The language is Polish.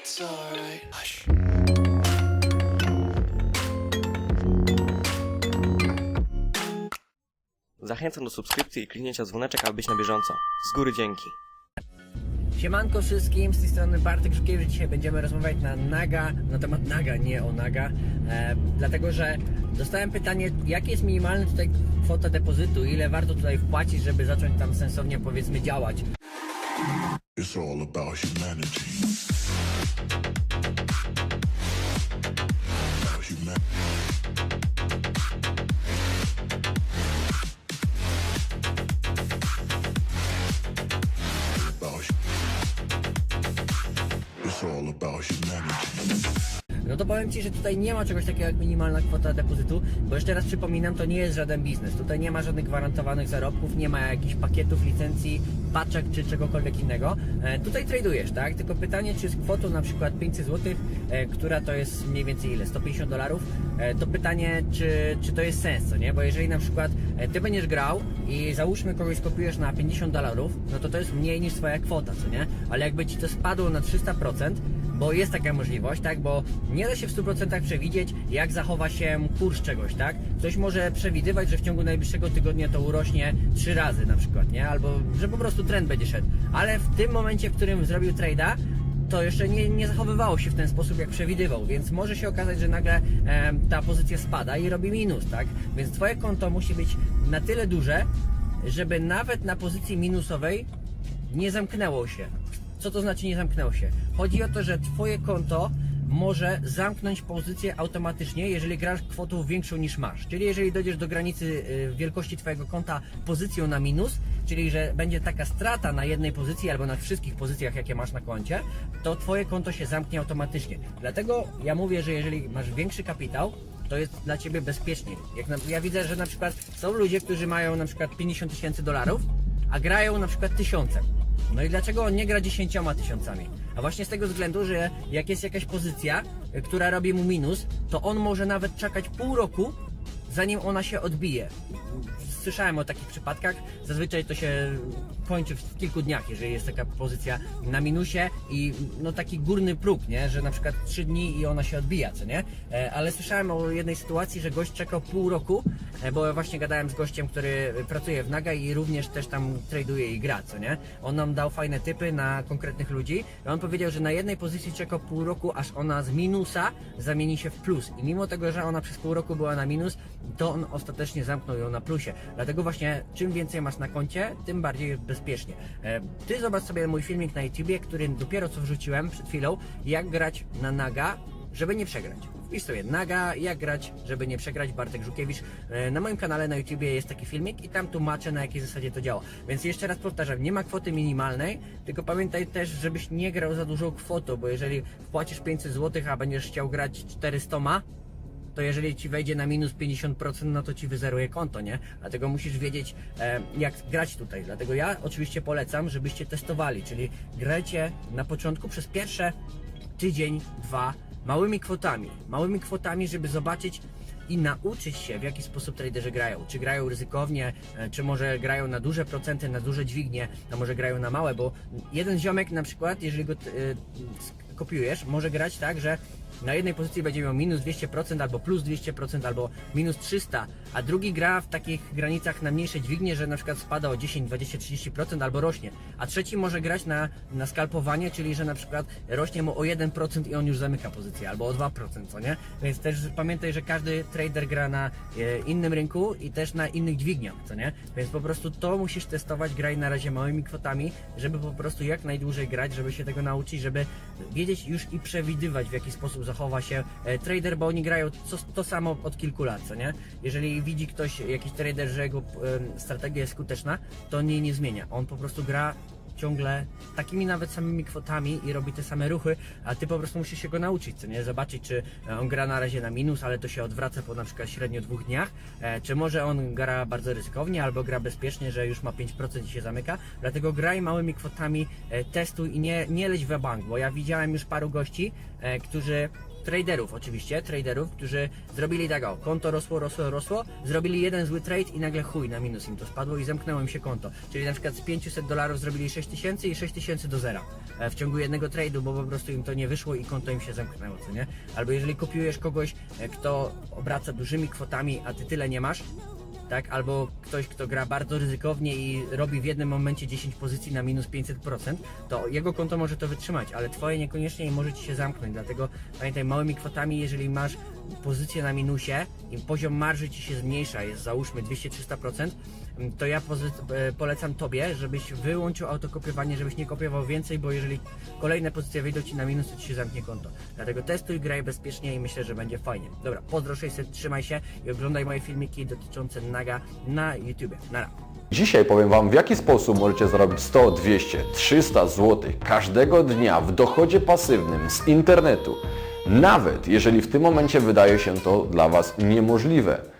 It's alright. Hush. Zachęcam do subskrypcji i kliknięcia dzwoneczek, aby być na bieżąco. Z góry dzięki. Siemanko wszystkim, z tej strony Bartek Żukiewicz. Dzisiaj będziemy rozmawiać na Naga, na temat Naga, nie o Naga. E, dlatego, że dostałem pytanie, jaka jest minimalna tutaj kwota depozytu, ile warto tutaj wpłacić, żeby zacząć tam sensownie powiedzmy działać. It's all about humanity. All about humanity. No to powiem Ci, że tutaj nie ma czegoś takiego jak minimalna kwota depozytu, bo jeszcze raz przypominam, to nie jest żaden biznes. Tutaj nie ma żadnych gwarantowanych zarobków, nie ma jakichś pakietów, licencji, paczek czy czegokolwiek innego. E, tutaj tradujesz, tak? Tylko pytanie, czy z kwotą na przykład 500 zł, e, która to jest mniej więcej ile? 150 dolarów? E, to pytanie, czy, czy to jest sens, co nie? Bo jeżeli na przykład e, Ty będziesz grał i załóżmy kogoś skopiujesz na 50 dolarów, no to to jest mniej niż Twoja kwota, co nie? Ale jakby Ci to spadło na 300%, bo jest taka możliwość, tak? Bo nie da się w 100% przewidzieć, jak zachowa się kurs czegoś, tak? Ktoś może przewidywać, że w ciągu najbliższego tygodnia to urośnie trzy razy na przykład, nie? Albo że po prostu trend będzie szedł. Ale w tym momencie, w którym zrobił trade'a, to jeszcze nie, nie zachowywało się w ten sposób, jak przewidywał, więc może się okazać, że nagle em, ta pozycja spada i robi minus, tak? Więc Twoje konto musi być na tyle duże, żeby nawet na pozycji minusowej nie zamknęło się. Co to znaczy nie zamknęło się? Chodzi o to, że Twoje konto może zamknąć pozycję automatycznie, jeżeli grasz kwotą większą niż masz. Czyli jeżeli dojdziesz do granicy y, wielkości Twojego konta pozycją na minus, czyli że będzie taka strata na jednej pozycji albo na wszystkich pozycjach, jakie masz na koncie, to Twoje konto się zamknie automatycznie. Dlatego ja mówię, że jeżeli masz większy kapitał, to jest dla Ciebie bezpieczniej. Jak na, ja widzę, że na przykład są ludzie, którzy mają na przykład 50 tysięcy dolarów, a grają na przykład tysiącem. No i dlaczego on nie gra dziesięcioma tysiącami? A właśnie z tego względu, że jak jest jakaś pozycja, y, która robi mu minus, to on może nawet czekać pół roku, zanim ona się odbije. Słyszałem o takich przypadkach. Zazwyczaj to się kończy w kilku dniach, jeżeli jest taka pozycja na minusie i no taki górny próg, nie? Że na przykład trzy dni i ona się odbija, co nie? E, Ale słyszałem o jednej sytuacji, że gość czekał pół roku, e, bo właśnie gadałem z gościem, który pracuje w Naga i również też tam traduje i gra, co nie? On nam dał fajne typy na konkretnych ludzi i on powiedział, że na jednej pozycji czekał pół roku, aż ona z minusa zamieni się w plus. I mimo tego, że ona przez pół roku była na minus, to on ostatecznie zamknął ją na plusie. Dlatego właśnie czym więcej masz na koncie, tym bardziej jest bezpiecznie. E, Ty zobacz sobie mój filmik na YouTubie, który dopiero co wrzuciłem przed chwilą, jak grać na Naga, żeby nie przegrać. Wpisz sobie Naga, jak grać, żeby nie przegrać, Bartek Żukiewicz. E, Na moim kanale na YouTubie jest taki filmik i tam tłumaczę na jakiej zasadzie to działa. Więc jeszcze raz powtarzam, nie ma kwoty minimalnej, tylko pamiętaj też, żebyś nie grał za dużą kwotą, bo jeżeli wpłacisz 500 zł, a będziesz chciał grać 400, to jeżeli ci wejdzie na minus 50%, no to ci wyzeruje konto, nie? Dlatego musisz wiedzieć, e, jak grać tutaj. Dlatego ja oczywiście polecam, żebyście testowali, czyli grajcie na początku przez pierwsze tydzień, dwa, małymi kwotami. Małymi kwotami, żeby zobaczyć i nauczyć się, w jaki sposób traderzy grają. Czy grają ryzykownie, e, czy może grają na duże procenty, na duże dźwignie, a może grają na małe, bo jeden ziomek na przykład, jeżeli go e, kopiujesz, może grać tak, że na jednej pozycji będzie miał minus 200% albo plus 200% albo minus 300, a drugi gra w takich granicach na mniejsze dźwignie, że na przykład spada o 10, 20, 30% albo rośnie, a trzeci może grać na, na skalpowanie, czyli że na przykład rośnie mu o 1% i on już zamyka pozycję, albo o 2%, co nie? Więc też pamiętaj, że każdy trader gra na e, innym rynku i też na innych dźwigniach, co nie? Więc po prostu to musisz testować, graj na razie małymi kwotami, żeby po prostu jak najdłużej grać, żeby się tego nauczyć, żeby wiedzieć już i przewidywać w jaki sposób zachowa się e, trader, bo oni grają to, to samo od kilku lat, co nie? Jeżeli widzi ktoś, jakiś trader, że jego strategia jest skuteczna, to nie zmienia. On po prostu gra ciągle takimi nawet samymi kwotami i robi te same ruchy, a ty po prostu musisz się go nauczyć, co nie? Zobaczyć, czy e, on gra na razie na minus, ale to się odwraca po na przykład średnio dwóch dniach, e, czy może on gra bardzo ryzykownie, albo gra bezpiecznie, że już ma 5% i się zamyka, dlatego graj małymi kwotami, e, testuj i nie, nie leć w bank, bo ja widziałem już paru gości, którzy traderów oczywiście, traderów, którzy zrobili tak o, konto rosło, rosło, rosło, zrobili jeden zły trade i nagle chuj, na minus im to spadło i zamknęło im się konto. Czyli na przykład z 500 dolarów zrobili 6000 i 6000 do zera e, w ciągu jednego trade'u, bo po prostu im to nie wyszło i konto im się zamknęło, co nie? Albo jeżeli kopiujesz kogoś, e, kto obraca dużymi kwotami, a ty tyle nie masz, tak? Albo ktoś, kto gra bardzo ryzykownie i robi w jednym momencie 10 pozycji na minus 500%, to jego konto może to wytrzymać, ale twoje niekoniecznie i może ci się zamknąć. Dlatego pamiętaj, małymi kwotami, jeżeli masz pozycję na minusie i poziom marży ci się zmniejsza, jest załóżmy 200-300%, to ja e, polecam tobie, żebyś wyłączył autokopiowanie, żebyś nie kopiował więcej, bo jeżeli kolejne pozycje wyjdą ci na minus, to ci się zamknie konto. Dlatego testuj, graj bezpiecznie i myślę, że będzie fajnie. Dobra, pozdro 600, trzymaj się i oglądaj moje filmiki dotyczące naga na YouTubie. Nara. Dzisiaj powiem Wam, w jaki sposób możecie zarobić 100, 200, 300 zł każdego dnia w dochodzie pasywnym z internetu, nawet jeżeli w tym momencie wydaje się to dla Was niemożliwe.